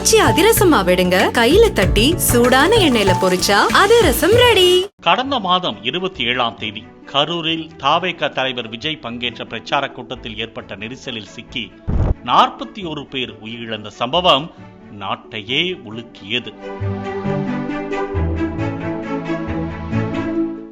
காய்ச்சி அதிரசமா விடுங்க. கையில தட்டி சூடான எண்ணெயில பொரிச்சா அதிரசம் ரெடி கடந்த மாதம் இருபத்தி ஏழாம் தேதி கரூரில் தாவேக தலைவர் விஜய் பங்கேற்ற பிரச்சார கூட்டத்தில் ஏற்பட்ட நெரிசலில் சிக்கி நாற்பத்தி ஒரு பேர் உயிரிழந்த சம்பவம் நாட்டையே உலுக்கியது.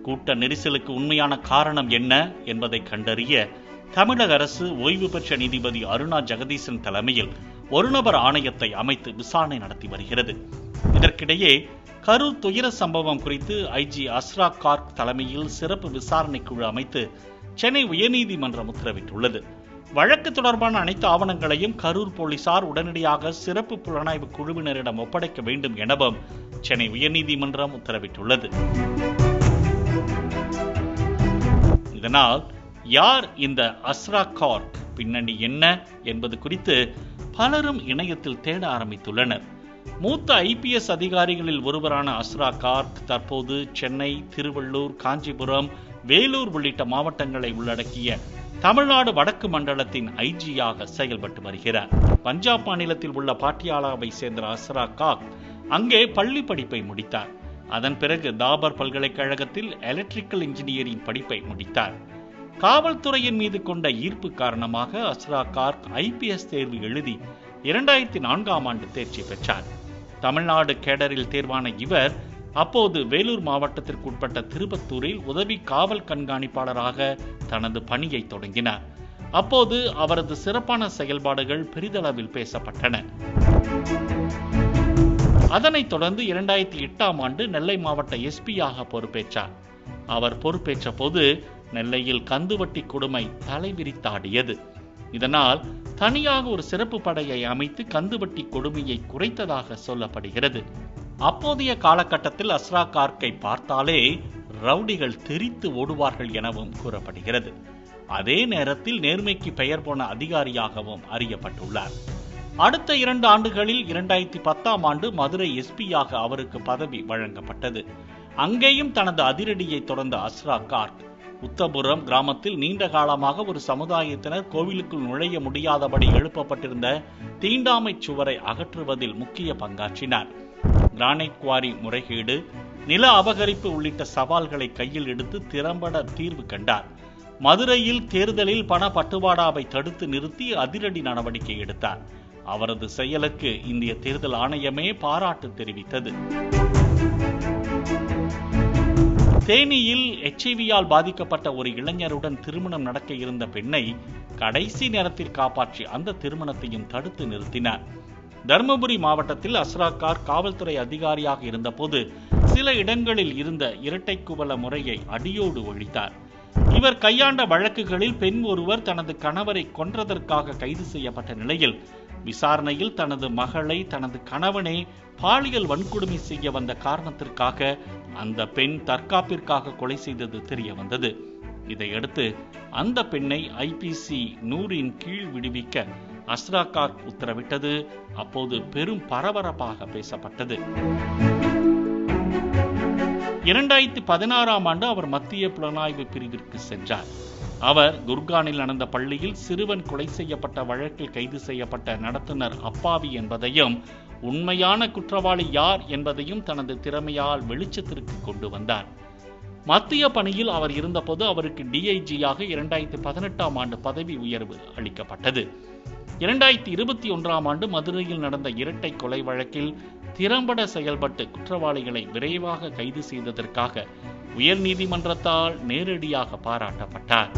கூட்ட நெரிசலுக்கு உண்மையான காரணம் என்ன என்பதை கண்டறிய தமிழக அரசு ஓய்வு பெற்ற நீதிபதி அருணா ஜெகதீசன் தலைமையில் ஒருநபர் ஆணையத்தை அமைத்து விசாரணை நடத்தி வருகிறது. இதற்கிடையே கரூர் துயர சம்பவம் குறித்து ஐஜி அஸ்ரா கார்க் தலைமையில் சிறப்பு விசாரணை குழு அமைத்து சென்னை உயர்நீதிமன்றம் உத்தரவிட்டுள்ளது. வழக்கு தொடர்பான அனைத்து ஆவணங்களையும் கரூர் போலீசார் உடனடியாக சிறப்பு புலனாய்வு குழுவினரிடம் ஒப்படைக்க வேண்டும் எனவும் சென்னை உயர்நீதிமன்றம் உத்தரவிட்டுள்ளது. இதனால் யார் இந்த அஸ்ரா கார்க் பின்னணி என்ன என்பது குறித்து பலரும் இணையத்தில் தேட ஆரம்பித்துள்ளனர். மூத்த ஐபிஎஸ் அதிகாரிகளில் ஒருவரான அஸ்ரா கார்க் தற்போது சென்னை திருவள்ளூர் காஞ்சிபுரம் வேலூர் உள்ளிட்ட மாவட்டங்களை உள்ளடக்கிய தமிழ்நாடு வடக்கு மண்டலத்தின் ஐஜியாக செயல்பட்டு வருகிறார். பஞ்சாப் மாநிலத்தில் உள்ள பாட்டியாலாவை சேர்ந்த அஸ்ரா காக் அங்கே பள்ளி படிப்பை முடித்தார். அதன் பிறகு தாபர் பல்கலைக்கழகத்தில் எலக்ட்ரிக்கல் இன்ஜினியரிங் படிப்பை முடித்தார். காவல்துறையின் மீது கொண்ட ஈர்ப்பு காரணமாக அஸ்ரா கார்க் ஐபிஎஸ் தேர்வு எழுதி இரண்டாயிரத்தி நான்காம் ஆண்டு தேர்ச்சி பெற்றார். தமிழ்நாடு கேடரில் தேர்வான இவர் அப்போது வேலூர் மாவட்டத்திற்கு உட்பட்ட திருப்பத்தூரில் உதவி காவல் கண்காணிப்பாளராக தனது பணியை தொடங்கினார். அப்போது அவரது சிறப்பான செயல்பாடுகள் பெரிதளவில் பேசப்பட்டன. அதனைத் தொடர்ந்து இரண்டாயிரத்தி எட்டாம் ஆண்டு நெல்லை மாவட்ட எஸ்பியாக பொறுப்பேற்றார். அவர் பொறுப்பேற்ற போது நெல்லையில் கந்துவட்டி கொடுமை தலைவிரித்தாடியது இதனால் தனியாக ஒரு சிறப்பு படையை அமைத்து கந்துவட்டி கொடுமையை குறைத்ததாக சொல்லப்படுகிறது. அப்போதைய காலகட்டத்தில் அஸ்ரா கார்க்கை பார்த்தாலே ரவுடிகள் தெரித்து ஓடுவார்கள் எனவும் கூறப்படுகிறது. அதே நேரத்தில் நேர்மைக்கு பெயர் போன அதிகாரியாகவும் அறியப்பட்டுள்ளார். அடுத்த இரண்டு ஆண்டுகளில் இரண்டாயிரத்தி பத்தாம் ஆண்டு மதுரை எஸ்பியாக அவருக்கு பதவி வழங்கப்பட்டது. அங்கேயும் தனது அதிரடியை தொடர்ந்த அஸ்ரா கார்க் உத்தபுரம் கிராமத்தில் நீண்ட காலமாக ஒரு சமுதாயத்தினர் கோவிலுக்குள் நுழைய முடியாதபடி எழுப்பப்பட்டிருந்த தீண்டாமை சுவரை அகற்றுவதில் முக்கிய பங்காற்றினார். கிரானைட் குவாரி முறைகேடு நில அபகரிப்பு உள்ளிட்ட சவால்களை கையில் எடுத்து திறம்பட தீர்வு கண்டார். மதுரையில் தேர்தலில் பண பட்டுவாடாவை தடுத்து நிறுத்தி அதிரடி நடவடிக்கை எடுத்தார். அவரது செயலுக்கு இந்திய தேர்தல் ஆணையமே பாராட்டு தெரிவித்தது. தேனியில் எச்ஐவியால் பாதிக்கப்பட்ட ஒரு இளைஞருடன் திருமணம் நடக்க இருந்த பெண்ணை கடைசி நேரத்தில் காப்பாற்றி அந்த திருமணத்தையும் தடுத்து நிறுத்தினார். தருமபுரி மாவட்டத்தில் அஸ்ராக்கார் காவல்துறை அதிகாரியாக இருந்தபோது சில இடங்களில் இருந்த இரட்டை குவல முறையை அடியோடு ஒழித்தார். இவர் கையாண்ட வழக்குகளில் பெண் ஒருவர் தனது கணவரை கொன்றதற்காக கைது செய்யப்பட்ட நிலையில் விசாரணையில் தனது மகளை தனது கணவனை பாலியல் வன்கொடுமை செய்ய வந்த காரணத்திற்காக அந்த பெண் தற்காப்பிற்காக கொலை செய்தது தெரிய வந்தது இதையடுத்து அந்த பெண்ணை ஐபிசி நூறின் கீழ் விடுவிக்க அஸ்ராகார் உத்தரவிட்டது. அப்போது பெரும் பரபரப்பாக பேசப்பட்டது. இரண்டாயிரத்தி பதினாறாம் ஆண்டு அவர் மத்திய புலனாய்வு பிரிவிற்கு சென்றார். அவர் குர்கானில் நடந்த பள்ளியில் சிறுவன் கொலை செய்யப்பட்ட வழக்கில் கைது செய்யப்பட்ட நடத்துனர் அப்பாவி என்பதையும் உண்மையான குற்றவாளி யார் என்பதையும் தனது திறமையால் வெளிச்சத்திற்கு கொண்டு வந்தார். மத்திய பணியில் அவர் இருந்தபோது அவருக்கு டிஐஜியாக இரண்டாயிரத்தி பதினெட்டாம் ஆண்டு பதவி உயர்வு அளிக்கப்பட்டது. இரண்டாயிரத்தி இருபத்தி ஒன்றாம் ஆண்டு மதுரையில் நடந்த இரட்டை கொலை வழக்கில் திறம்பட செயல்பட்டு குற்றவாளிகளை விரைவாக கைது செய்ததற்காக உயர் நீதிமன்றத்தால் நேரடியாக பாராட்டப்பட்டார்.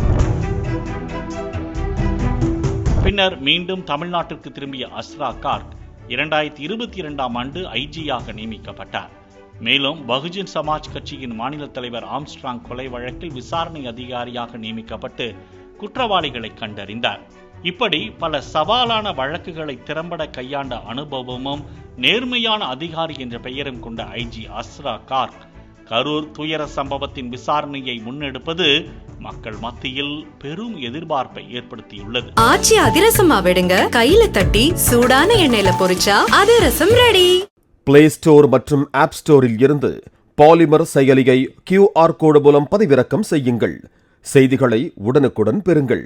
பின்னர் மீண்டும் தமிழ்நாட்டிற்கு திரும்பிய அஸ்ரா கார்க் இரண்டாயிரத்தி இருபத்தி இரண்டாம் ஆண்டு ஐஜியாக நியமிக்கப்பட்டார். மேலும் பகுஜன் சமாஜ் கட்சியின் மாநில தலைவர் ஆம்ஸ்ட்ராங் கொலை வழக்கில் விசாரணை அதிகாரியாக நியமிக்கப்பட்டு குற்றவாளிகளை கண்டறிந்தார். இப்படி பல சவாலான வழக்குகளை திறம்பட கையாண்ட அனுபவமும் நேர்மையான அதிகாரி என்ற பெயரும் கொண்ட ஐஜி அஸ்ரா கார்க் கரூர் துயர சம்பவத்தின் விசாரணையை முன்னெடுப்பது மக்கள் மத்தியில் பெரும் எதிர்பார்ப்பை ஏற்படுத்தியுள்ளது. ஆச்சி அதிரசமா விடுங்க. கையில தட்டி சூடான எண்ணெயில பொரிச்சா அதிரசம் ரெடி. பிளே ஸ்டோர் மற்றும் ஆப் ஸ்டோரில் இருந்து பாலிமர் செயலியை கியூஆர் கோடு மூலம் பதிவிறக்கம் செய்யுங்கள். செய்திகளை உடனுக்குடன் பெறுங்கள்.